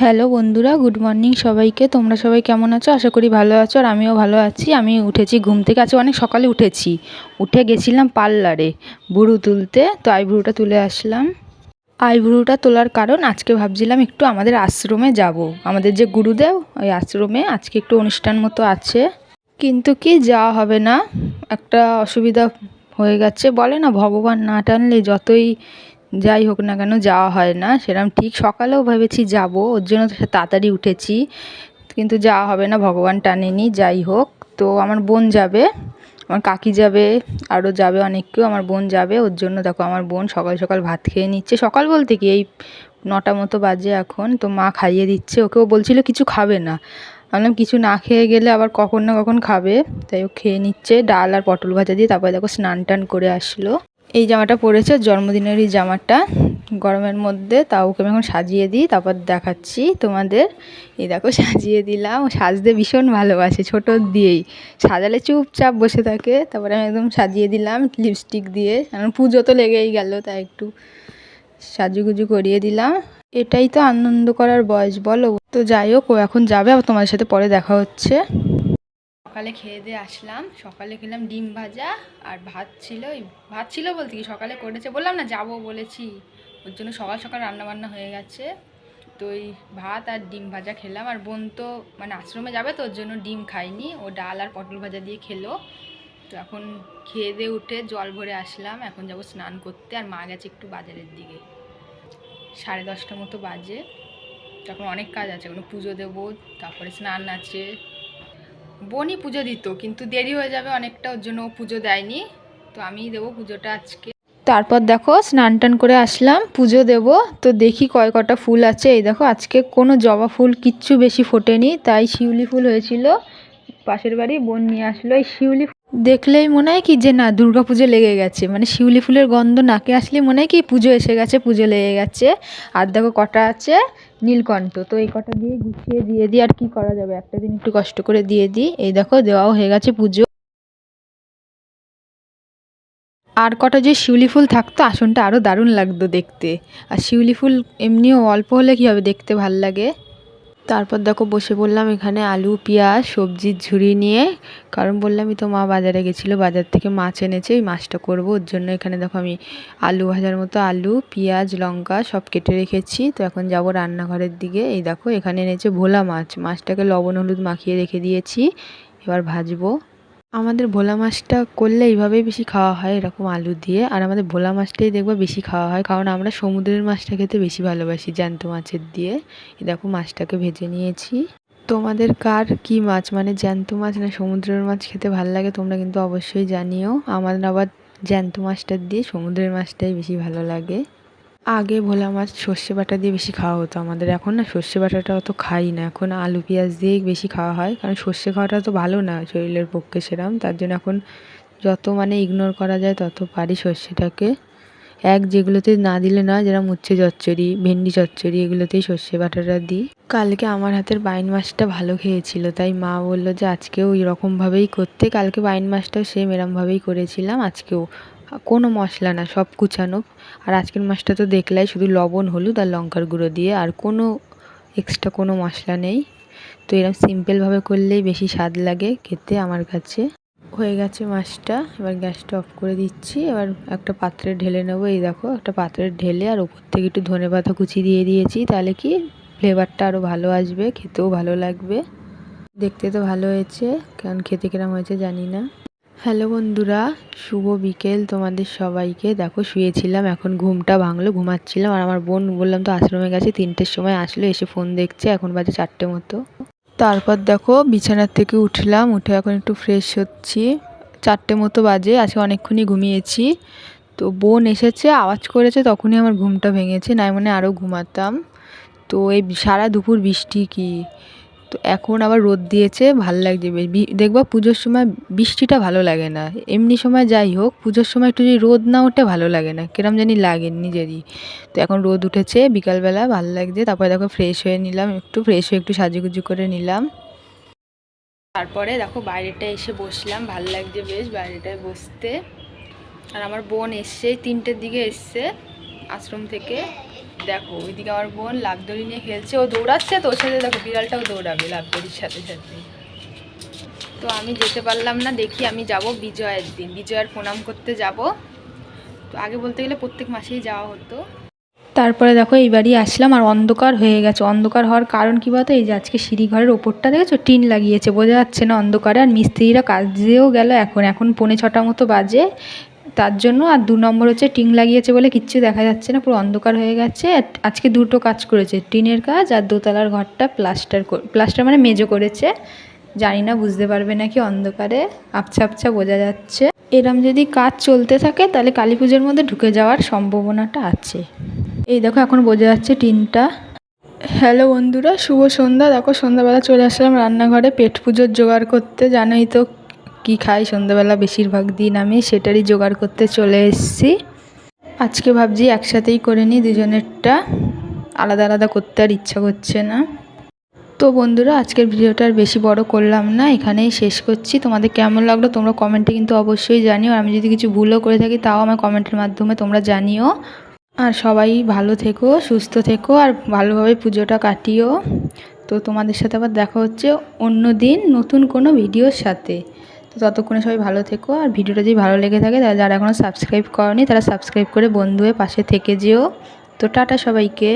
Hello বন্ধুরা good morning সবাইকে। তোমরা সবাই কেমন আছো? আশা করি ভালো আছো আর আমিও ভালো আছি। আমি উঠেছি ঘুম থেকে। আজকে অনেক সকালে উঠেছি। উঠে গেছিলাম পার্লারে বুড়ো তুলতে। তো আইব্রুটা তুলে আসলাম। আইব্রুটা তোলার কারণ আজকে ভাবছিলাম একটু আমাদের আশ্রমে যাব। আমাদের যে গুরুদেব, ওই আশ্রমে আজকে একটু অনুষ্ঠান মতো আছে। কিন্তু কি যাওয়া হবে না? একটা অসুবিধা হয়ে গেছে। বলে না, ভগবান না টানলে যতই যাই হোক না কেন যাওয়া হয় না সেরকম ঠিক সকালেও ভেবেছি যাব, ওর জন্য তাড়াতাড়ি উঠেছি, কিন্তু যাওয়া হবে না, ভগবান টানেনি, যাই হোক, তো আমার বোন যাবে, আমার কাকি যাবে, আরও যাবে অনেক কেউ, আমার বোন যাবে, ওর জন্য দেখো আমার বোন সকাল সকাল ভাত খেয়ে নিচ্ছে, সকাল বলতে কি এই নটা মতো বাজে এখন, তো মা খাইয়ে দিচ্ছে, ওকেও বলছিল কিছু খাবে না ভাবলাম কিছু না খেয়ে গেলে আবার কখন না কখন খাবে, তাই ও খেয়ে নিচ্ছে, ডাল আর পটল ভাজা দিয়ে, তারপরে দেখো স্নান টান করে আসলো। এই জামাটা পরেছে জন্মদিনেরই জামাটা। গরমের মধ্যে তাও ওকে আমি এখন সাজিয়ে দিই, তারপর দেখাচ্ছি তোমাদের। এই দেখো, সাজিয়ে দিলাম। সাজতে ভীষণ ভালোবাসে, ছোটো দিয়েই। সাজালে চুপচাপ বসে থাকে। তারপরে আমি একদম সাজিয়ে দিলাম লিপস্টিক দিয়ে। কারণ পুজো তো লেগেই গেল, তাই একটু সাজুগুজু করিয়ে দিলাম। এটাই তো আনন্দ করার বয়স, বলো। তো যাই হোক, ও এখন যাবে, আবার তোমাদের সাথে পরে দেখা হচ্ছে। সকালে খেয়ে দিয়ে আসলাম। সকালে খেলাম ডিম ভাজা আর ভাত ছিল ভাত ছিল বলতে কি? সকালে করেছে। বললাম না, যাব বলেছি। ওর জন্য সকাল সকাল রান্নাবান্না হয়ে গেছে। তো ওই ভাত আর ডিম ভাজা খেলাম। আর বোন তো মানে আশ্রমে যাবে তো, ওর জন্য ডিম খাইনি ও ডাল আর পটল ভাজা দিয়ে খেলো। তো এখন খেয়ে দিয়ে উঠে জল ভরে আসলাম। এখন যাব স্নান করতে। আর মা গেছে একটু বাজারের দিকে। সাড়ে দশটা মতো বাজে। তখন অনেক কাজ আছে। কোনো পুজো দেবো, তারপরে স্নান আছে। বোনই পুজো দিত, কিন্তু দেরি হয়ে যাবে অনেকটা, ওর জন্য পুজো দেয়নি। তো আমিই দেবো পুজোটা আজকে। তারপর দেখো, স্নান টান করে আসলাম, পুজো দেব। তো দেখি কয় কটা ফুল আছে। এই দেখো, আজকে কোনো জবা ফুল কিচ্ছু বেশি ফোটেনি, তাই শিউলি ফুল হয়েছিল। পাশের বাড়ি বোন নিয়ে আসলো, এই শিউলি দেখলেই মনে হয় কি যে না, দুর্গা পুজো লেগে গেছে। মানে শিউলি ফুলের গন্ধ নাকে আসলে মনে হয় কি পুজো এসে গেছে, পুজো লেগে গেছে। আর দেখো কটা আছে, নীলকণ্ঠ। তো এই কটা দিয়ে গুছিয়ে দিয়ে দিই, আর কি করা যাবে? একটা দিন একটু কষ্ট করে দিয়ে দিই। এই দেখো, দেওয়াও হয়ে গেছে পুজো। আর কটা যে শিউলি ফুল থাকতো, আসনটা আরও দারুণ লাগতো দেখতে। আর শিউলি ফুল এমনিও অল্প হলে কী হবে, দেখতে ভালো লাগে। তারপর দেখো বসে বললাম এখানে আলু, পেঁয়াজ, সবজির ঝুড়ি নিয়ে। কারণ বললামই তো মা বাজারে গেছিল, বাজার থেকে মাছ এনেছে, এই মাছটা করব। ওর জন্য এখানে দেখো আমি আলু ভাজার মতো আলু, পেঁয়াজ, লঙ্কা সব কেটে রেখেছি। তো এখন যাব রান্নাঘরের দিকে। এই দেখো এখানে এনেছে ভোলা মাছ। মাছটাকে লবণ, হলুদ মাখিয়ে রেখে দিয়েছি। এবার ভাজবো। আমাদের ভোলা মাছটা করলে এইভাবেই বেশি খাওয়া হয়, এরকম আলু দিয়ে। আর আমাদের ভোলা মাছটাই দেখব বেশি খাওয়া হয়, কারণ আমরা সমুদ্রের মাছটা খেতে বেশি ভালোবাসি জ্যান্ত মাছের দিয়ে। দেখো মাছটাকে ভেজে নিয়েছি। তোমাদের কার কি মাছ মানে জ্যান্ত মাছ না সমুদ্রের মাছ খেতে ভালো লাগে তোমরা কিন্তু অবশ্যই জানিও। আমার আবার জ্যান্ত মাছটা দিয়ে সমুদ্রের মাছটাই বেশি ভালো লাগে। আগে ভোলা মাছ সর্ষে বাটা দিয়ে বেশি খাওয়া হতো আমাদের। এখন না সর্ষে বাটাটা অত খাই না। এখন আলু, পেঁয়াজ দিয়েই বেশি খাওয়া হয়। কারণ সর্ষে খাওয়াটা তো ভালো না শরীরের পক্ষে সেরম। তার জন্য এখন যত মানে ইগনোর করা যায় তত পারি সর্ষেটাকে। এক যেগুলোতে না দিলে না যেরকম উচ্ছে চচ্চড়ি, ভেন্ডি চচ্চড়ি, এগুলোতেই সর্ষে বাটাটা দিই। কালকে আমার হাতের বাইন মাছটা ভালো খেয়েছিল, তাই মা বলল যে আজকেও ওই রকমভাবেই করতে। কালকে বাইন মাছটাও সেম এরমভাবেই করেছিলাম, আজকেও কোনো মশলা না, সব কুচানো। আর আজকের মাছটা তো দেখলাই, শুধু লবণ, হলুদ আর লঙ্কার গুঁড়ো দিয়ে, আর কোনো এক্সট্রা কোনো মশলা নেই। তো এরকম সিম্পলভাবে করলেই বেশি স্বাদ লাগে খেতে আমার কাছে। হয়ে গেছে মাছটা। এবার গ্যাসটা অফ করে দিচ্ছি। এবার একটা পাত্রে ঢেলে নেব। এই দেখো, একটা পাত্রে ঢেলে আর ওপর থেকে একটু ধনে পাতা কুচি দিয়ে দিয়েছি। তাহলে কি ফ্লেভারটা আরও ভালো আসবে, খেতেও ভালো লাগবে। দেখতে তো ভালো হয়েছে, কারণ খেতে কিরম হয়েছে জানি না। হ্যালো বন্ধুরা, শুভ বিকেল তোমাদের সবাইকে। দেখো, শুয়েছিলাম, এখন ঘুমটা ভাঙলো, ঘুমাচ্ছিলাম। আর আমার বোন, বললাম তো আশ্রমে গেছে, তিনটের সময় আসলো, এসে ফোন দেখছে, এখন বাজে চারটে মতো। তারপর দেখো বিছানার থেকে উঠলাম, উঠে এখন একটু ফ্রেশ হচ্ছি। চারটে মতো বাজে, আজকে অনেকক্ষণই ঘুমিয়েছি। তো বোন এসেছে, আওয়াজ করেছে, তখনই আমার ঘুমটা ভেঙেছে, নাই মানে আরও ঘুমাতাম। তো এই সারা দুপুর বৃষ্টি কি? তো এখন আবার রোদ দিয়েছে, ভালো লাগছে দেখবা পুজোর সময় বৃষ্টিটা ভালো লাগে না। এমনি সময় যাই হোক, পুজোর সময় একটু যদি রোদ না ওঠে ভালো লাগে না। কিরম জানি লাগে নিজেরই। তো এখন রোদ উঠেছে, বিকালবেলা ভালো লাগছে। তারপরে দেখো ফ্রেশ হয়ে নিলাম, একটু ফ্রেশ হয়ে একটু সাজুগুজু করে নিলাম। তারপরে দেখো বাইরেটা এসে বসলাম, ভালো লাগছে বেশ বাইরেটায় বসতে। আর আমার বোন এসছে তিনটের দিকে এসছে আশ্রম থেকে। দেখো, ওইদিকে আমার বোন লাভদড়ি নিয়ে খেলছে, ও দৌড়াচ্ছে, তো ওর সাথে দেখো বিড়ালটাও দৌড়াবে লাভদড়ির সাথে সাথে। তো আমি যেতে পারলাম না, দেখি আমি যাব বিজয়ের দিন, বিজয়ের প্রণাম করতে যাব। তো আগে বলতে গেলে প্রত্যেক মাসেই যাওয়া হতো। তারপরে দেখো এই বাড়ি আসলাম, আর অন্ধকার হয়ে গেছে। অন্ধকার হওয়ার কারণ কী বলতো? এই যে আজকে সিঁড়িঘরের ওপরটা দেখেছ? টিন লাগিয়েছে, বোঝা যাচ্ছে না অন্ধকারে, আর মিস্ত্রিরা কাজেও গেল এখন। এখন পৌনে ছটা মতো বাজে। তার জন্য আর দু নম্বর হচ্ছে টিন লাগিয়েছে বলে কিচ্ছু দেখা যাচ্ছে না, পুরো অন্ধকার হয়ে গেছে। আজকে দুটো কাজ করেছে, টিনের কাজ আর দোতলার ঘরটা প্লাস্টার প্লাস্টার মানে মেজো করেছে। জানি না, বুঝতে পারবে নাকি অন্ধকারে, আবছা আবছা বোঝা যাচ্ছে। এরম যদি কাজ চলতে থাকে, তাহলে কালী পুজোর মধ্যে ঢুকে যাওয়ার সম্ভাবনাটা আছে। এই দেখো, এখন বোঝা যাচ্ছে টিনটা। হ্যালো বন্ধুরা, শুভ সন্ধ্যা। দেখো, সন্ধ্যাবেলা চলে আসলাম রান্নাঘরে, পেট পুজোর জোগাড় করতে। জানোই তো কি খাই? সন্ধ্যাবেলা বেশিরভাগ দিন আমি সেটারই জোগাড় করতে চলে এসেছি। আজকে ভাবছি একসাথেই করে নিই, দুজনেরটা। আলাদা আলাদা করতে আর ইচ্ছা করছে না। তো বন্ধুরা, আজকের ভিডিওটা আর বেশি বড় করলাম না, এখানেই শেষ করছি। তোমাদের কেমন লাগল তোমরা কমেন্টে কিন্তু অবশ্যই জানিও। আর আমি যদি কিছু ভুলও করে থাকি, তাও আমার কমেন্টের মাধ্যমে তোমরা জানিও। আর সবাই ভালো থেকো, সুস্থ থেকো, আর ভালোভাবে পুজোটা কাটিও। তো তোমাদের সাথে আবার দেখা হচ্ছে অন্য দিন নতুন কোনো ভিডিওর সাথে। ততক্ষণে সবাই ভালো থেকো আর ভিডিওটা যদি ভালো লেগে থাকে তাহলে যারা এখনও সাবস্ক্রাইব করনি তারা সাবস্ক্রাইব করে বন্ধু হয়ে পাশে থেকে যেও। তো টাটা সবাইকে।